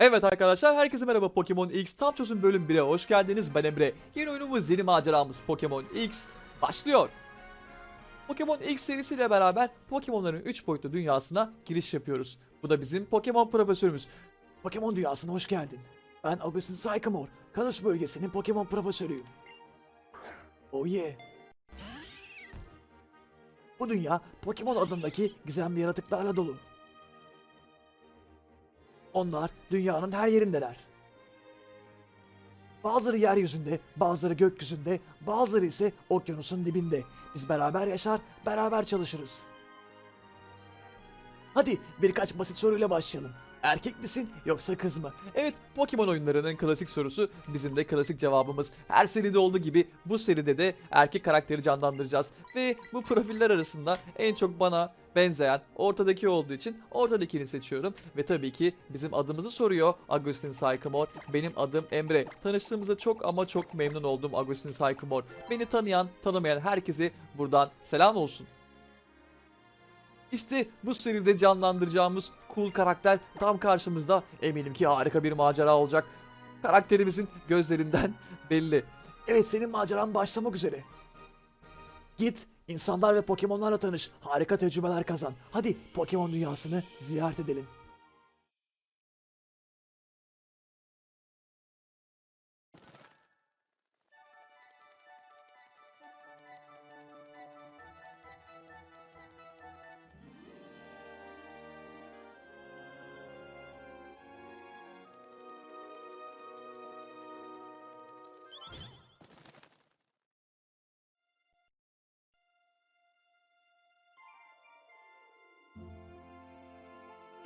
Evet arkadaşlar herkese merhaba Pokemon X tam çözüm bölüm 1'e hoş geldiniz ben Emre. Yeni oyunumuz yeni maceramız Pokemon X başlıyor. Pokemon X serisiyle beraber Pokemon'ların 3 boyutlu dünyasına giriş yapıyoruz. Bu da bizim Pokemon profesörümüz. Pokemon dünyasına hoş geldin. Ben Augustin Sycamore, Kalos bölgesinin Pokemon profesörüyüm. Oh yeah. Bu dünya Pokemon adındaki gizemli yaratıklarla dolu. Onlar dünyanın her yerindeler. Bazıları yeryüzünde, bazıları gökyüzünde, bazıları ise okyanusun dibinde. Biz beraber yaşar, beraber çalışırız. Hadi birkaç basit soruyla başlayalım. Erkek misin yoksa kız mı? Evet Pokemon oyunlarının klasik sorusu bizim de klasik cevabımız. Her seride olduğu gibi bu seride de erkek karakteri canlandıracağız. Ve bu profiller arasında en çok bana benzeyen ortadaki olduğu için ortadakini seçiyorum. Ve tabii ki bizim adımızı soruyor Agustin Sycamore. Benim adım Emre. Tanıştığımızda çok ama çok memnun oldum Agustin Sycamore. Beni tanıyan tanımayan herkese buradan selam olsun. İşte bu seride canlandıracağımız cool karakter tam karşımızda. Eminim ki harika bir macera olacak. Karakterimizin gözlerinden belli. Evet senin maceran başlamak üzere. Git insanlar ve Pokemon'larla tanış. Harika tecrübeler kazan. Hadi Pokemon dünyasını ziyaret edelim.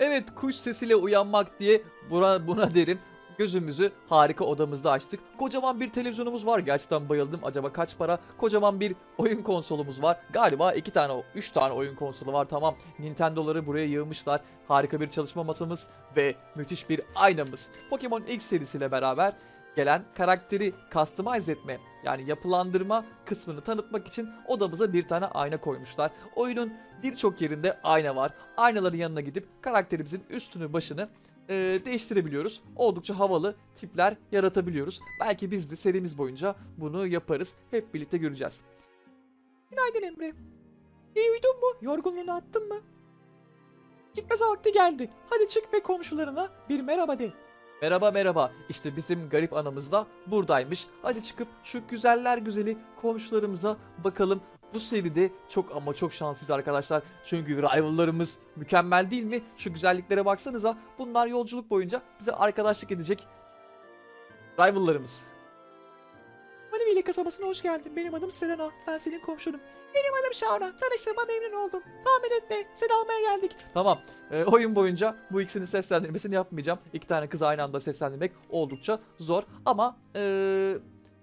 Evet kuş sesiyle uyanmak diye buna, buna derim. Gözümüzü harika odamızda açtık. Kocaman bir televizyonumuz var. Gerçekten bayıldım. Acaba kaç para? Kocaman bir oyun konsolumuz var. Galiba iki tane, üç tane oyun konsolu var. Tamam. Nintendo'ları buraya yığmışlar. Harika bir çalışma masamız ve müthiş bir aynamız. Pokemon X serisiyle beraber gelen karakteri customize etme yani yapılandırma kısmını tanıtmak için odamıza bir tane ayna koymuşlar. Oyunun birçok yerinde ayna var. Aynaların yanına gidip karakterimizin üstünü başını e, değiştirebiliyoruz. Oldukça havalı tipler yaratabiliyoruz. Belki biz de serimiz boyunca bunu yaparız. Hep birlikte göreceğiz. Günaydın Emre. İyi uyudun mu? Yorgunluğunu attın mı? Gitmez vakti geldi. Hadi çık ve komşularına bir merhaba de. Merhaba merhaba. İşte bizim garip anamız da buradaymış. Hadi çıkıp şu güzeller güzeli komşularımıza bakalım. Bu seride çok ama çok şanslıyız arkadaşlar. Çünkü rivallarımız mükemmel değil mi? Şu güzelliklere baksanıza. Bunlar yolculuk boyunca bize arkadaşlık edecek rivallarımız. Manivili kasabasına hoş geldin. Benim adım Serena. Ben senin komşunum. Benim adım Shauna. Tanıştığıma memnun oldum. Tahmin et ne? Seni almaya geldik. Tamam. Ee, oyun boyunca bu ikisinin seslendirmesini yapmayacağım. İki tane kızı aynı anda seslendirmek oldukça zor. Ama ee,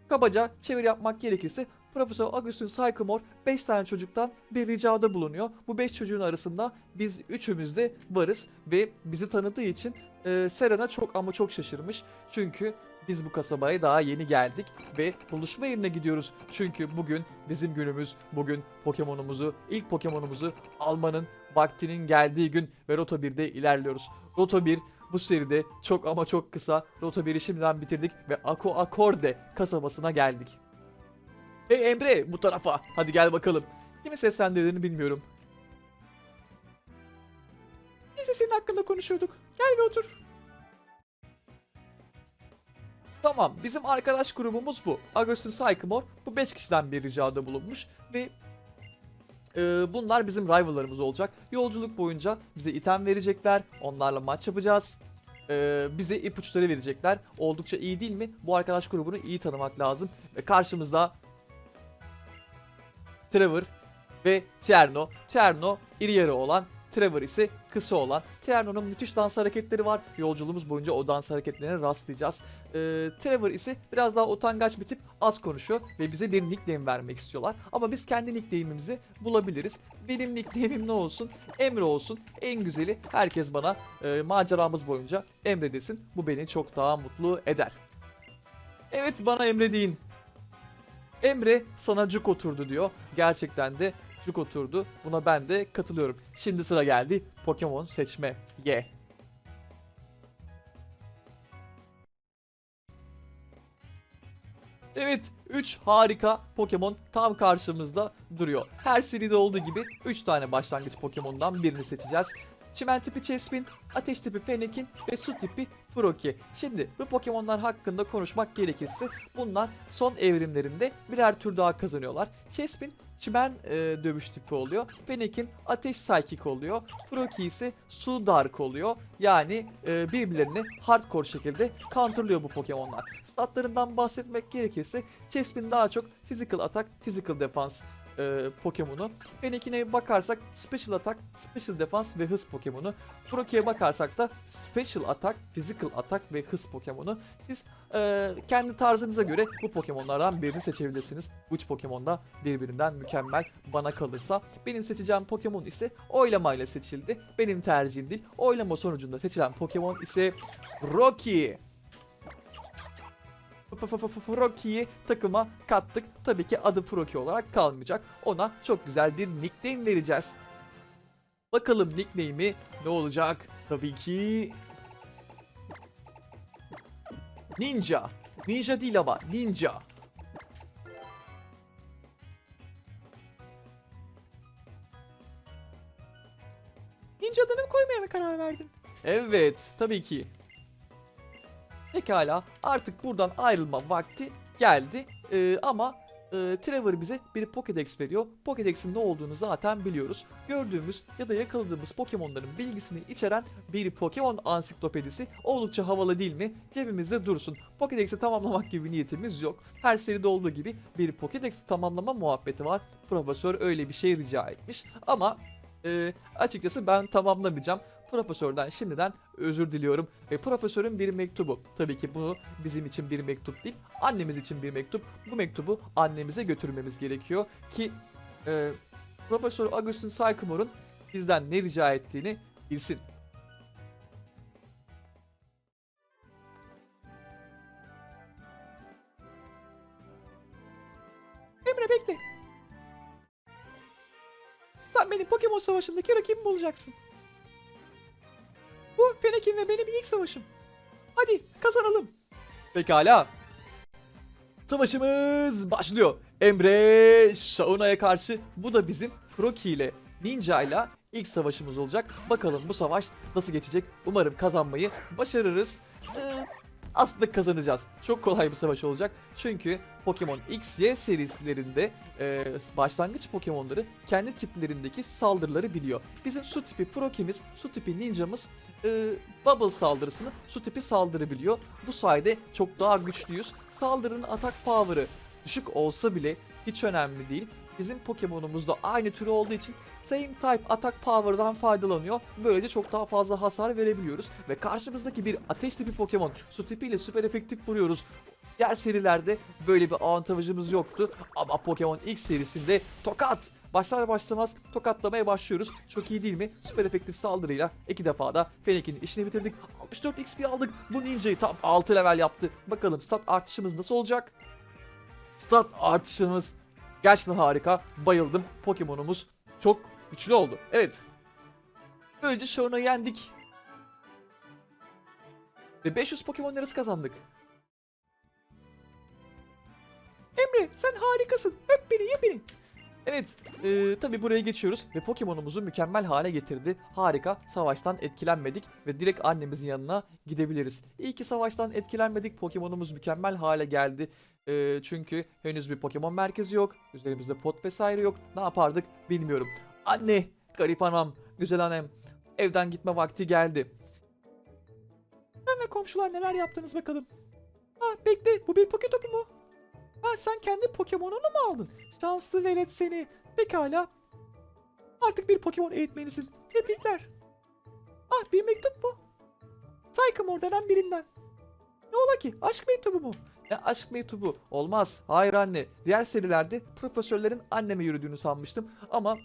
kabaca çeviri yapmak gerekirse Profesör Augustin Sycamore 5 tane çocuktan bir ricada bulunuyor. Bu 5 çocuğun arasında biz üçümüz de varız ve bizi tanıdığı için e, Serena çok ama çok şaşırmış. Çünkü biz bu kasabaya daha yeni geldik ve buluşma yerine gidiyoruz. Çünkü bugün bizim günümüz. Bugün Pokemon'umuzu, ilk Pokemon'umuzu almanın vaktinin geldiği gün ve Rota 1'de ilerliyoruz. Rota 1 bu seride çok ama çok kısa. Rota 1'i şimdiden bitirdik ve Ako Akorde kasabasına geldik. Hey Emre bu tarafa. Hadi gel bakalım. Kimi seslendirdiğini bilmiyorum. Biz senin hakkında konuşuyorduk. Gel ve otur. Tamam bizim arkadaş grubumuz bu. Agustin Sycamore bu 5 kişiden bir ricada bulunmuş ve e, bunlar bizim rivallarımız olacak. Yolculuk boyunca bize item verecekler. Onlarla maç yapacağız. E, bize ipuçları verecekler. Oldukça iyi değil mi? Bu arkadaş grubunu iyi tanımak lazım. Ve karşımızda Trevor ve Tierno. Tierno iri yarı olan, Trevor ise kısa olan. Tierno'nun müthiş dans hareketleri var. Yolculuğumuz boyunca o dans hareketlerine rastlayacağız. Ee, Trevor ise biraz daha utangaç bir tip az konuşuyor ve bize bir nickname vermek istiyorlar. Ama biz kendi nickname'imizi bulabiliriz. Benim nickname'im ne olsun? Emre olsun. En güzeli herkes bana e, maceramız boyunca Emre desin. Bu beni çok daha mutlu eder. Evet bana Emre deyin. Emre sana cuk oturdu diyor. Gerçekten de cuk oturdu. Buna ben de katılıyorum. Şimdi sıra geldi Pokemon seçme. Ye. Evet 3 harika Pokemon tam karşımızda duruyor. Her seride olduğu gibi 3 tane başlangıç Pokemon'dan birini seçeceğiz. Çimen tipi Chespin, ateş tipi Fennekin ve su tipi Froakie. Şimdi bu Pokemon'lar hakkında konuşmak gerekirse bunlar son evrimlerinde birer tür daha kazanıyorlar. Chespin çimen e, dövüş tipi oluyor. Fennekin ateş psychic oluyor. Froakie ise su dark oluyor. Yani e, birbirlerini hardcore şekilde counterlıyor bu Pokemon'lar. Statlarından bahsetmek gerekirse Chespin daha çok physical attack, physical defense e, Pokemon'u. Fennekin'e bakarsak Special Attack, Special Defense ve hız Pokemon'u. Froakie'ye bakarsak da Special Attack, Physical Attack ve hız Pokemon'u. Siz e, kendi tarzınıza göre bu Pokemon'lardan birini seçebilirsiniz. Bu üç Pokemon da birbirinden mükemmel bana kalırsa. Benim seçeceğim Pokemon ise oylamayla seçildi. Benim tercihim değil. Oylama sonucunda seçilen Pokemon ise Rocky. Froggy'yi takıma kattık. Tabii ki adı Froggy olarak kalmayacak. Ona çok güzel bir nickname vereceğiz. Bakalım nickname'i ne olacak? Tabii ki... Ninja. Ninja değil ama Ninja. Ninja adını koymaya mı karar verdin? Evet, tabii ki. Pekala artık buradan ayrılma vakti geldi Ee, ama e, Trevor bize bir Pokédex veriyor. Pokédex'in ne olduğunu zaten biliyoruz. Gördüğümüz ya da yakaladığımız Pokemon'ların bilgisini içeren bir Pokemon ansiklopedisi oldukça havalı değil mi? Cebimizde dursun. Pokédex'i tamamlamak gibi niyetimiz yok. Her seride olduğu gibi bir Pokédex tamamlama muhabbeti var. Profesör öyle bir şey rica etmiş ama e, açıkçası ben tamamlamayacağım. Profesörden şimdiden özür diliyorum. Ve profesörün bir mektubu. Tabii ki bunu bizim için bir mektup değil, annemiz için bir mektup. Bu mektubu annemize götürmemiz gerekiyor ki e, Profesör Augustin Sycamore'un bizden ne rica ettiğini bilsin. Emre bekle. Sen benim Pokemon Savaşı'ndaki rakibimi bulacaksın. Fennekin ve benim ilk savaşım. Hadi kazanalım. Pekala. Savaşımız başlıyor. Emre Shauna'ya karşı bu da bizim Froki ile Ninja ile ilk savaşımız olacak. Bakalım bu savaş nasıl geçecek? Umarım kazanmayı başarırız. Aslında kazanacağız. Çok kolay bir savaş olacak. Çünkü Pokemon XY serilerinde e, başlangıç Pokemon'ları kendi tiplerindeki saldırıları biliyor. Bizim su tipi Froki'miz, su tipi Ninja'mız e, Bubble saldırısını su tipi saldırı biliyor. Bu sayede çok daha güçlüyüz. Saldırının atak power'ı düşük olsa bile hiç önemli değil. Bizim Pokemon'umuz da aynı türü olduğu için same type atak power'dan faydalanıyor. Böylece çok daha fazla hasar verebiliyoruz. Ve karşımızdaki bir ateş tipi Pokemon su tipiyle süper efektif vuruyoruz. Diğer serilerde böyle bir avantajımız yoktu. Ama Pokemon X serisinde tokat! Başlar başlamaz tokatlamaya başlıyoruz. Çok iyi değil mi? Süper efektif saldırıyla iki defa da Fennekin'in işini bitirdik. 64 XP aldık. Bu Ninja'yı tam 6 level yaptı. Bakalım stat artışımız nasıl olacak? Stat artışımız gerçekten harika. Bayıldım. Pokemon'umuz çok güçlü oldu. Evet. Böylece Shauna'yı yendik. Ve 500 Pokemon lirası kazandık. Emre sen harikasın. Öp beni ye beni. Evet, e, tabi buraya geçiyoruz ve Pokemon'umuzu mükemmel hale getirdi. Harika, savaştan etkilenmedik ve direkt annemizin yanına gidebiliriz. İyi ki savaştan etkilenmedik, Pokemon'umuz mükemmel hale geldi. E, çünkü henüz bir Pokemon merkezi yok, üzerimizde pot vesaire yok. Ne yapardık bilmiyorum. Anne, garip anam, güzel annem, evden gitme vakti geldi. Sen ve komşular neler yaptınız bakalım? Ha bekle, bu bir Poketopu mu? Ha sen kendi Pokemon'unu mu aldın? Şanslı velet seni. Pekala. Artık bir Pokemon eğitmenisin. Tebrikler. Ah bir mektup bu. Sycamore denen birinden. Ne ola ki? Aşk mektubu mu? Ne aşk mektubu? Olmaz. Hayır anne. Diğer serilerde profesörlerin anneme yürüdüğünü sanmıştım. Ama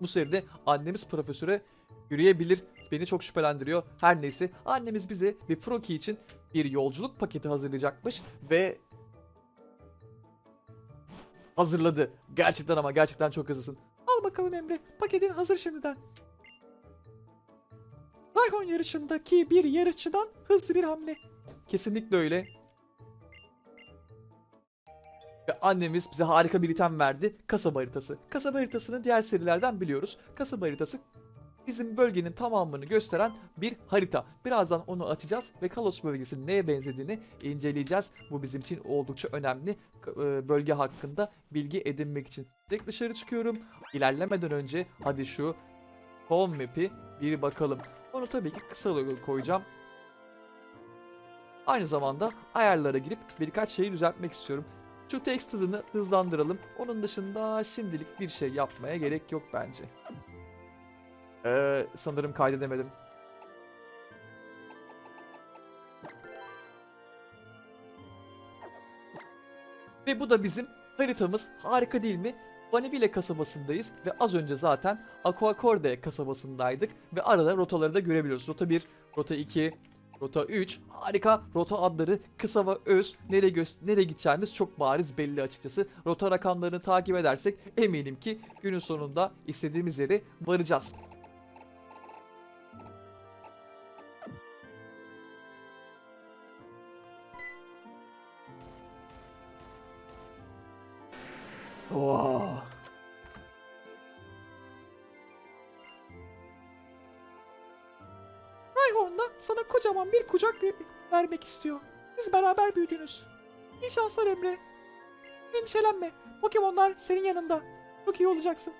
bu seride annemiz profesöre yürüyebilir. Beni çok şüphelendiriyor. Her neyse annemiz bize bir Froki için bir yolculuk paketi hazırlayacakmış ve hazırladı. Gerçekten ama gerçekten çok hızlısın. Al bakalım Emre. Paketin hazır şimdiden. Rayhon yarışındaki bir yarışçıdan hızlı bir hamle. Kesinlikle öyle. Annemiz bize harika bir item verdi. Kasaba haritası. Kasaba haritasını diğer serilerden biliyoruz. Kasaba haritası bizim bölgenin tamamını gösteren bir harita. Birazdan onu açacağız ve Kalos bölgesinin neye benzediğini inceleyeceğiz. Bu bizim için oldukça önemli e, bölge hakkında bilgi edinmek için. Direkt dışarı çıkıyorum. İlerlemeden önce hadi şu home map'i bir bakalım. Onu tabii ki kısa olarak koyacağım. Aynı zamanda ayarlara girip birkaç şeyi düzeltmek istiyorum. Şu text hızını hızlandıralım. Onun dışında şimdilik bir şey yapmaya gerek yok bence. Ee, sanırım kaydedemedim. Ve bu da bizim haritamız. Harika değil mi? Vaniville kasabasındayız ve az önce zaten Aquacorde kasabasındaydık ve arada rotaları da görebiliyoruz. Rota 1, rota 2, rota 3. Harika rota adları kısa ve öz. Nereye, gö- nereye gideceğimiz çok bariz belli açıkçası. Rota rakamlarını takip edersek eminim ki günün sonunda istediğimiz yere varacağız. Wow. Sana kocaman bir kucak ver- vermek istiyor. Siz beraber büyüdünüz. İyi şanslar Emre. Endişelenme. Pokemonlar senin yanında. Çok iyi olacaksın.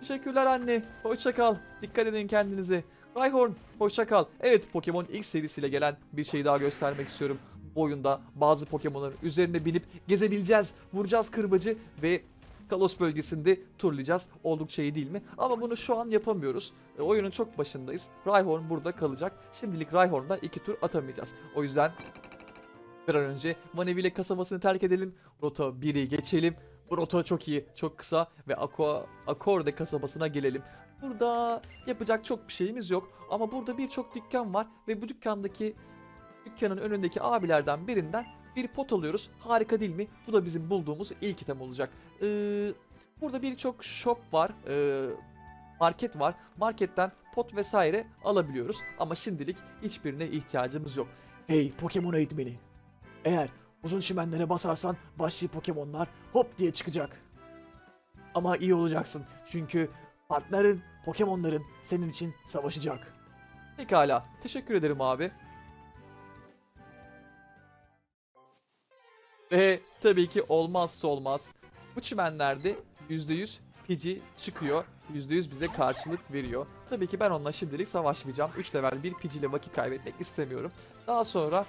Teşekkürler anne. Hoşça kal. Dikkat edin kendinize. Rayhorn hoşça kal. Evet Pokemon X serisiyle gelen bir şey daha göstermek istiyorum. Bu oyunda bazı Pokemon'ların üzerine binip gezebileceğiz. Vuracağız kırbacı ve Kalos bölgesinde turlayacağız. Oldukça iyi değil mi? Ama bunu şu an yapamıyoruz. E, oyunun çok başındayız. Rhyhorn burada kalacak. Şimdilik Rhyhorn'da iki tur atamayacağız. O yüzden bir an önce Manevile kasabasını terk edelim. Rota 1'i geçelim. Rota çok iyi, çok kısa ve Aqua, Acorde kasabasına gelelim. Burada yapacak çok bir şeyimiz yok ama burada birçok dükkan var ve bu dükkandaki dükkanın önündeki abilerden birinden bir pot alıyoruz. Harika değil mi? Bu da bizim bulduğumuz ilk item olacak. Ee, burada birçok shop var. Ee, market var. Marketten pot vesaire alabiliyoruz. Ama şimdilik hiçbirine ihtiyacımız yok. Hey Pokemon eğitmeni. Eğer uzun çimenlere basarsan vahşi Pokemonlar hop diye çıkacak. Ama iyi olacaksın. Çünkü partnerin, Pokemonların senin için savaşacak. Pekala. Teşekkür ederim abi. Ve tabii ki olmazsa olmaz. Bu çimenlerde %100 Pidgey çıkıyor. %100 bize karşılık veriyor. Tabii ki ben onunla şimdilik savaşmayacağım. 3 level bir Pidgey ile vakit kaybetmek istemiyorum. Daha sonra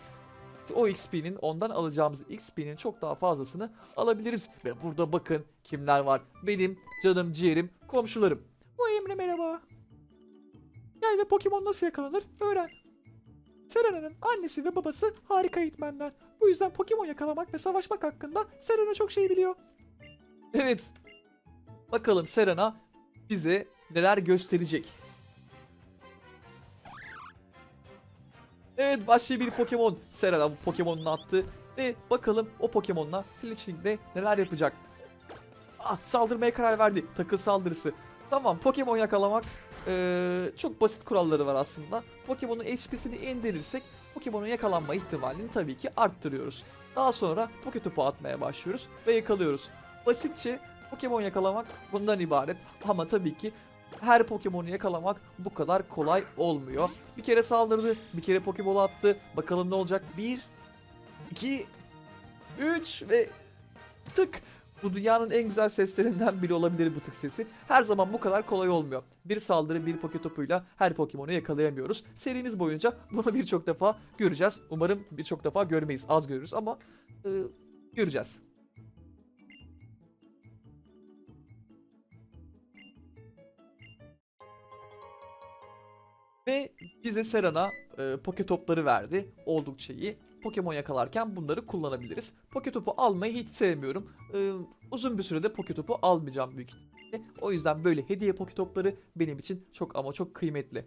o XP'nin ondan alacağımız XP'nin çok daha fazlasını alabiliriz. Ve burada bakın kimler var. Benim canım ciğerim komşularım. Bu Emre merhaba. Gel ve Pokemon nasıl yakalanır öğren. Serena'nın annesi ve babası harika eğitmenler. Bu yüzden Pokemon yakalamak ve savaşmak hakkında Serena çok şey biliyor. Evet. Bakalım Serena bize neler gösterecek. Evet başka bir Pokemon. Serena bu Pokemon'unu attı. Ve bakalım o Pokemon'la Fletchling'de neler yapacak. Ah saldırmaya karar verdi. Takıl saldırısı. Tamam Pokemon yakalamak eee, çok basit kuralları var aslında. Pokemon'un HP'sini indirirsek Pokemon'un yakalanma ihtimalini tabii ki arttırıyoruz. Daha sonra Poketopu atmaya başlıyoruz ve yakalıyoruz. Basitçe Pokemon yakalamak bundan ibaret. Ama tabii ki her Pokemon'u yakalamak bu kadar kolay olmuyor. Bir kere saldırdı, bir kere Pokeball attı. Bakalım ne olacak? 1, 2, 3 ve tık. Bu dünyanın en güzel seslerinden biri olabilir bu tık sesi. Her zaman bu kadar kolay olmuyor. Bir saldırı bir poke topuyla her Pokemon'u yakalayamıyoruz. Serimiz boyunca bunu birçok defa göreceğiz. Umarım birçok defa görmeyiz. Az görürüz ama e, göreceğiz. Ve bize Serana e, poke topları verdi. Oldukça iyi. Pokemon yakalarken bunları kullanabiliriz. Poke topu almayı hiç sevmiyorum. E, uzun bir sürede poke topu almayacağım büyük ihtimalle. O yüzden böyle hediye poke topları benim için çok ama çok kıymetli.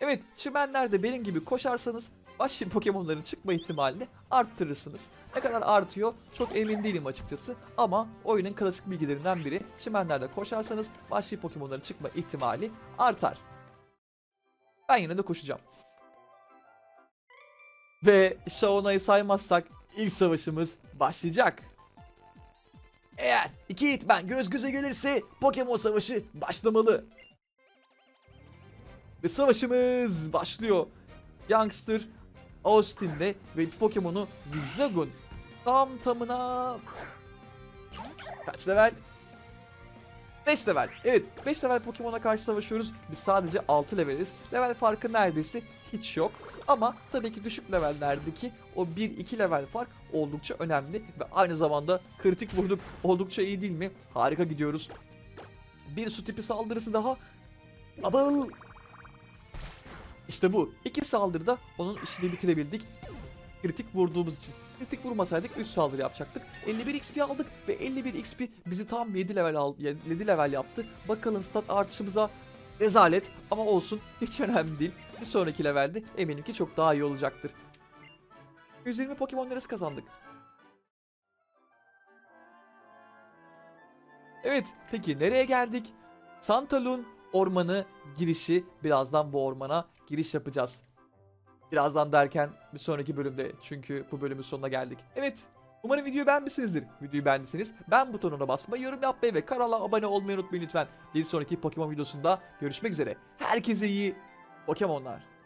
Evet, çimenlerde benim gibi koşarsanız vahşi Pokemon'ların çıkma ihtimalini arttırırsınız. Ne kadar artıyor çok emin değilim açıkçası ama oyunun klasik bilgilerinden biri çimenlerde koşarsanız vahşi Pokemon'ların çıkma ihtimali artar. Ben yine de koşacağım. Ve Shauna'yı saymazsak ilk savaşımız başlayacak. Eğer iki Hitman göz göze gelirse Pokemon savaşı başlamalı. Ve savaşımız başlıyor. Youngster Austin'de ve Pokemon'u Zigzagoon. Tam tamına kaç level? 5 level. Evet 5 level Pokemon'a karşı savaşıyoruz. Biz sadece 6 leveliz. Level farkı neredeyse hiç yok. Ama tabii ki düşük levellerdeki o 1-2 level fark oldukça önemli. Ve aynı zamanda kritik vurduk. Oldukça iyi değil mi? Harika gidiyoruz. Bir su tipi saldırısı daha. Abıl! İşte bu. İki saldırıda onun işini bitirebildik. Kritik vurduğumuz için. Kritik vurmasaydık 3 saldırı yapacaktık. 51 XP aldık ve 51 XP bizi tam 7 level al 7 level yaptı. Bakalım stat artışımıza rezalet ama olsun hiç önemli değil. Bir sonraki levelde eminim ki çok daha iyi olacaktır. 120 Pokemon lirası kazandık. Evet, peki nereye geldik? Santalun ormanı girişi. Birazdan bu ormana giriş yapacağız. Birazdan derken bir sonraki bölümde çünkü bu bölümün sonuna geldik. Evet, umarım videoyu beğenmişsinizdir. Videoyu beğendiyseniz beğen butonuna basmayı, yorum yapmayı ve kanala abone olmayı unutmayın lütfen. Bir sonraki Pokemon videosunda görüşmek üzere. Herkese iyi Pokemonlar.